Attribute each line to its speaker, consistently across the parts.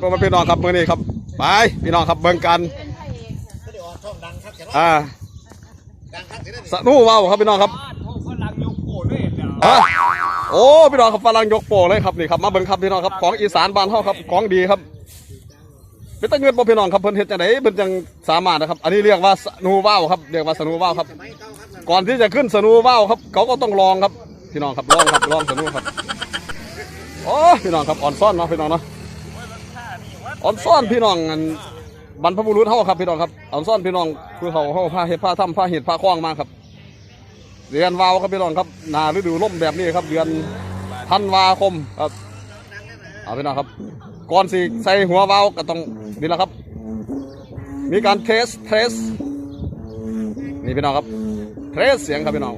Speaker 1: ครับพี่น้องครับมือนี้ครับไปพี่น้องครับเบิ่งกันอ่าสนุว่าวครับพี่น้องครับ
Speaker 2: โกเลยแล้ว
Speaker 1: ฮะโอ้พี่น้องครับฝรั่งยกโปเลยครับนี่ครับมาเบิ่งครับพี่น้องครับของอีสานบ้านเฮาครับของดีครับเป็นตะเงินบ่พี่น้องครับเพิ่นเฮ็ดจังไดเพิ่นจังสามารถนะครับ อันนี้เรียกว่าสนูว่าวครับเรียกว่าสนูว่าวครับ ก่อนที่จะขึ้นสนูว่าวครับ เขาก็ต้องลองครับพี่น้องครับลองครับลองสนูครับโอ้พี่น้องครับอ่อนซ่อนเนาะพี่น้องเนาะ อ่อนซ่อนพี่น้องอันบรรพบุรุษเฮาครับพี่น้องครับอ่อนซ่อนพี่น้องคือเขาเฮาผ้าเฮ็ดผ้าทำผ้าเฮ็ดผ้าคล้องมาครับ เดือนวาวครับพี่น้องครับหนาฤดูร่มแบบนี้ครับ เดือนธันวาคมครับเอาพี่น้องครับ ก่อนสิใส่หัววาวก็ต้องนี่แหละครับ มีการเทสเทสนี่พี่น้องครับเทสเสียงครับพี่น้อง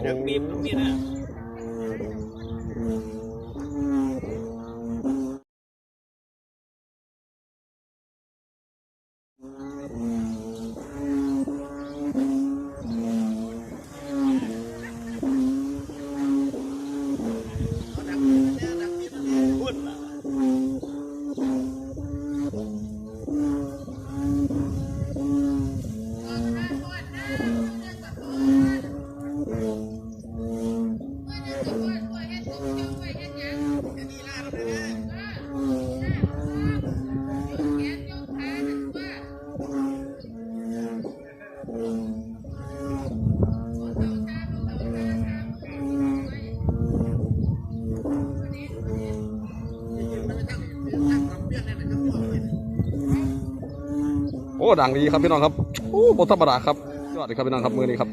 Speaker 1: โอ้
Speaker 2: บีบนี่นะ
Speaker 1: โอ้ดังดีครับพี่น้องครับโอ้บธรรมดาครับยอดเลยครับพี่น้องครับมือนี้ครับ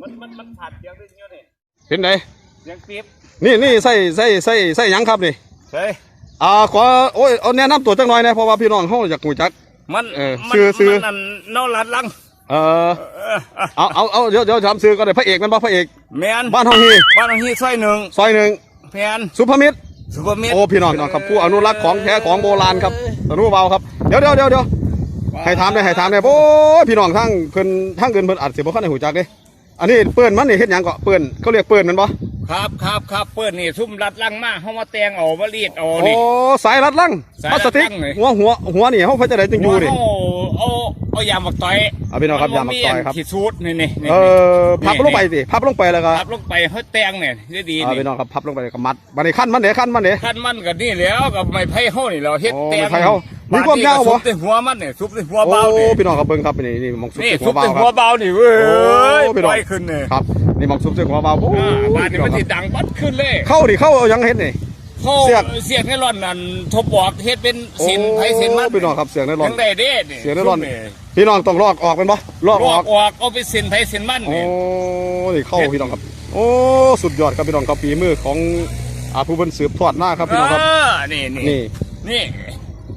Speaker 2: มันมันมันผัดเสียงด้วยเงี้ยนี่
Speaker 1: เห็นไหน
Speaker 2: เสียงปี๊บ
Speaker 1: นี่นี่ใส่ใส่ใส่ใส่หยังครับนี่
Speaker 2: เฮ้ย
Speaker 1: อ่าขอโอ้ยเอาแนะนำตัวจังหน่อยนะเพราะว่าพี่น้องเขาอยากหูจัก
Speaker 2: มัน
Speaker 1: เออ
Speaker 2: มัน
Speaker 1: ชื่อชื่อ
Speaker 2: มันนั่นเน่าลัดลัง
Speaker 1: เออ
Speaker 2: เอออะ
Speaker 1: เอาเอาเอาเดี๋ยวเดี๋ยวถามซื้อก็ได้พระเอกแมันบ่พระเอก
Speaker 2: แมน
Speaker 1: บ้านห้องฮี
Speaker 2: บ้านฮีซอยหนึ่ง
Speaker 1: ซอยหนึ่ง
Speaker 2: แมน
Speaker 1: สุภมิตร
Speaker 2: สุภมิตร
Speaker 1: โอ้พี่น้องพี่น้องครับผู้อนุรักษ์ของแท้ของโบราณครับสนุเบาครับเดี๋ยวเดี๋ยวเดี๋ยวเดี๋ยวให้ถามได้ให้ถามได้โอ้ยพี่น้องทั้งเพิ่นทั้งเกินเพิ่นอัดเสียบ่คันได้หูจักเด้อันนี้เปิ้นมันนี่เฮ็ดหยังก็เปิ้นเขาเรียกเปิ้นแมันบ่
Speaker 2: ครับครับครับเปิดนี่ซุ่มรัดลังมาเฮามาแต่งเอามารีดเอา
Speaker 1: โอ้
Speaker 2: นี่
Speaker 1: สายรัดลัง
Speaker 2: สาย
Speaker 1: พ
Speaker 2: รั
Speaker 1: ลา
Speaker 2: ด
Speaker 1: สติก
Speaker 2: ลังเลย
Speaker 1: หัวหัวหัวนี่เฮาเพิ่นจะได้จึงอยู่นี่
Speaker 2: เอาเอาเอายาหมักต่อย
Speaker 1: เอาพี่น้องครับยาหมักต่อยครับ
Speaker 2: ขีดสูตรนี่นี่นี่
Speaker 1: เออพับลงไปสิพับลงไปแล้วก็
Speaker 2: พับลงไปเฮาแต่งเนี่ยได้ดี
Speaker 1: เอา
Speaker 2: นี่
Speaker 1: พี่น้องครับพับลงไปแล้วก็มัดบัดนี้ขั้นมันเด้ขั้นมันเด้
Speaker 2: ขั้นมันก็นี่แล้วกับไม้ไผ่เฮานี่เราเฮ็ด
Speaker 1: โอ้
Speaker 2: แต่ง
Speaker 1: ไม้ไผ่เฮา มีความยาวบ่
Speaker 2: ซุปในหัวมันเนี่ยซุปในหัว
Speaker 1: โอ้
Speaker 2: เบานี่
Speaker 1: พี่น้องครับเบิ่งครับนี่นี่หมองซุป
Speaker 2: นี่
Speaker 1: หั
Speaker 2: ซุ
Speaker 1: ว
Speaker 2: ป
Speaker 1: เบา
Speaker 2: ใน
Speaker 1: ค
Speaker 2: หัว
Speaker 1: รับ
Speaker 2: เบานี่เว้ย
Speaker 1: โอ้พี่น้อง
Speaker 2: ปล่อยขึ้นเนี่ย
Speaker 1: ครับนี่หมองซุปหัวเบาโอ้
Speaker 2: อ่าบ้านนี้
Speaker 1: พี่น้
Speaker 2: มั
Speaker 1: อนงค
Speaker 2: สิ
Speaker 1: รับ
Speaker 2: ดังบัดขึ้นเลย
Speaker 1: เข้าดิเข้าเอาหยังเฮ็ดนี่
Speaker 2: เข้า
Speaker 1: เสียก
Speaker 2: เสียกในร่อนนั่นทบบอกเฮ็ดเป็นสินไผสินมัน
Speaker 1: โอ้พี่น้องครับเสียงในร้อน
Speaker 2: จังได้เด้นี่
Speaker 1: เสียงในร้อนพี่น้องต้องลอกออกเป็นบ่ลอก
Speaker 2: ล
Speaker 1: อ
Speaker 2: อ
Speaker 1: อก
Speaker 2: กออกเอาไปสินไผสินมัน
Speaker 1: โอ้
Speaker 2: นี่
Speaker 1: นี่เข้าพี่น้องครับ โอ้สุดยอดครับพี่น้องครับฝีมือของอาผู้เพิ่นสืบทอดหน้าครับพี่น้องครับ
Speaker 2: เออนี่นี่
Speaker 1: นี่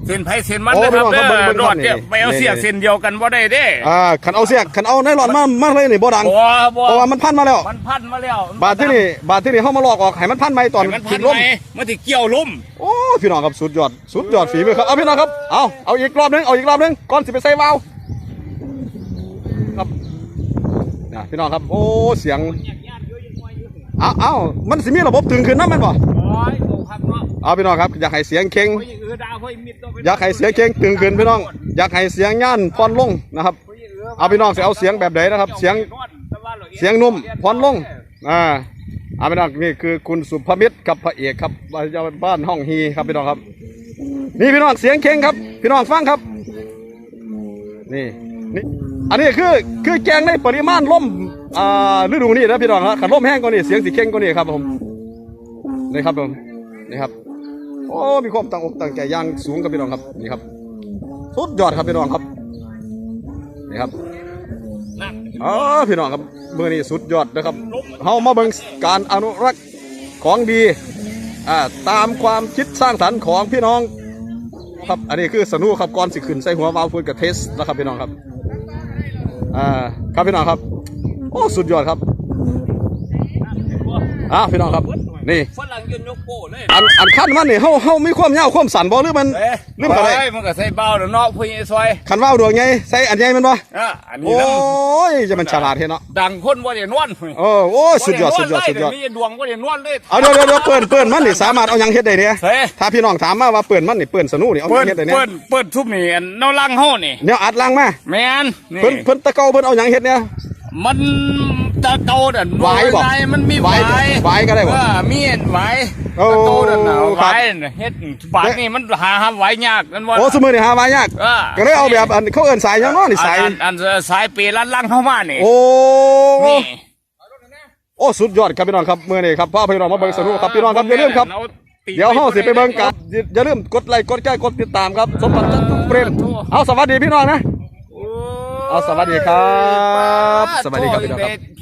Speaker 2: นี่สินไผสินมัน
Speaker 1: โอ้
Speaker 2: นะครับ
Speaker 1: พี่น้องครับ
Speaker 2: เด้อ
Speaker 1: เบิ่งๆ
Speaker 2: รอดเนี่ย
Speaker 1: นี่
Speaker 2: ไปเอา
Speaker 1: นี่
Speaker 2: เสียกสินเดียวกันบ่ได้เด้
Speaker 1: อ่าขันเอาเสียกขันเอาในร้อนมามาเลยนี่บ่ดัง
Speaker 2: บ่บ่
Speaker 1: เพราะว่ามันพันมาแล้ว
Speaker 2: มันพันมาแล้ว
Speaker 1: บาทที่นี่บาทที่นี่เฮามาลอกออกให้มันพันไหมตอน
Speaker 2: ให้มันพั
Speaker 1: ขึ้
Speaker 2: น
Speaker 1: นลม
Speaker 2: ไหมมันสิเกี่ยวลุ่ม
Speaker 1: โอ้พี่น้องครับสุดยอดสุดยอดฝีมือครับเอาพี่น้องครับเอาเอาอีกรอบหนึงเอาอีกรอบหนึงก่อนสิไปใส่วาล์วครับนะพี่น้องครับโอ้เสียงเอาเอามันสิมีระบบถึงขึ้นนะแม่นบ่
Speaker 2: โอ้ยตกครับ เนาะ
Speaker 1: เอาพี่น้องครับอยากให้เสียงเข่ง
Speaker 2: โอ้ยเอือดาวโอ้ยมิดต้องไป
Speaker 1: อยากให้เสียงเข่งตึงขึ้นพี่น้องอยากให้เสียงย่านพอนลงนะครับ
Speaker 2: โอ้ยเอือ
Speaker 1: เอาพี่น้องสิเอาเสียงแบบไหนนะครับ เสียงเสียงนุ่มพอนลงอ่าเอาพี่น้องนี่คือคุณสุภมิตรกับพระเอกครับบ้านห้องฮีครับพี่น้องครับ นี่พี่น้องเสียงเข่งครับ พี่น้องฟังครับนี่นี่อันนี้คือคือแกงในปริมาณล่มอ่าฤดูนี้นะพี่น้องครับขันล่มแห้งกว่านี้เสียงสีเข่งกว่านี้ครับผมนี่ครับผมนี่ครับ โอ้มีความตั้งอกตั้งใจอย่างสูงครับพี่น้องครับนี่ครับสุดยอดครับพี่น้องครับนี่ครับอ๋อพี่น้องครับเมื่อนี้สุดยอดนะครับเฮามาเบิ่งการอนุรักษ์ของดีอ่าตามความคิดสร้างสรรค์ของพี่น้องครับอันนี้คือสนุกครับก่อนสิขึ้นใส่หัววาล์วพูดกับเทสนะครับพี่น้องครับอ่าครับพี่น้องครับ โอ้สุดยอดครับอ่าพี่น้องครับ นี่
Speaker 2: ฝรั่งยืนยกโป้เลย
Speaker 1: อันอันคันมันนี่เฮาเฮามีความยาวความสั้นบ่หรือมัน
Speaker 2: เอ๊ะ
Speaker 1: หรือมันอะไร
Speaker 2: เฮ้ยมันก็ใส่เบ้าแล้วเนาะผู้ใหญ่ซอย
Speaker 1: คันว่าวดวงไงใส่อันใหญ่แมันบ่
Speaker 2: อะอันนี้
Speaker 1: โอ้
Speaker 2: น้ำ
Speaker 1: ยจะมันฉลาดเฮ็ดเนาะ
Speaker 2: ดังคนบ่ได้นวลพุ่น
Speaker 1: เออโอ้ยสุดยอดสุดยอดสุดยอด
Speaker 2: มีดวงบ่ได้นวลเลย
Speaker 1: เอาเดี๋ยวเดี๋ยวเดี๋ยวเปิ่นเปิ่นมันนี่สามารถเอาหยังเฮ็ดได้เนี่ย
Speaker 2: เฮ้ย
Speaker 1: ถ้าพี่น้องถามมาว่าเปิ่นมันนี่เปิ่นสนุนี่เอาห
Speaker 2: เปิ้
Speaker 1: ยัง
Speaker 2: น
Speaker 1: เฮ็ดได้เนี่ย
Speaker 2: เปิ้นเปิ้นทุบนี่อันเนาลังเฮานี่
Speaker 1: แนวอัดล้างมา
Speaker 2: แม่นนี่
Speaker 1: เพิ่นเพิ่นตะเกาเพิ่นเอาหยังเฮ็ดเนี่ย
Speaker 2: มันตะโตดัน
Speaker 1: หวายบ่
Speaker 2: ไมันมี
Speaker 1: หวายหวายก็ได้บ่
Speaker 2: เออมีเห็ดหวาย
Speaker 1: โอ้
Speaker 2: ตะโตดันน่ะ
Speaker 1: ค
Speaker 2: ห
Speaker 1: รับ
Speaker 2: วายน่ะเฮ็ดปากนี่มันหาหาหวายยากนั่นว่า
Speaker 1: โอ้สมือนี่หาไว้ยาก
Speaker 2: เออ
Speaker 1: ก็เลยเอาแบบอันเขาเอิ้นสายหยังเนาะนี่สาย
Speaker 2: อันอันอันสายปีลัดลังเข้ามานี่
Speaker 1: โอ้
Speaker 2: นี่
Speaker 1: โอ้สุดยอดครับพี่น้องครับมื้อนี้ครับพาพี่น้องมาเบิ่งสนุกครับพี่น้องครับอย่าลืมครับ
Speaker 2: อาตี
Speaker 1: เดี๋ยวเฮาสิไปเบิ่งกันอย่าอย่าลืมกดไลค์กดแชร์กดติดตามครับสมบัติจันทร์เปรมเอาสวัสดีพี่น้องนะ
Speaker 2: โอ้
Speaker 1: เอาสวัสดีครับ สวัสดีครับพี่น้องครับ
Speaker 2: โทษ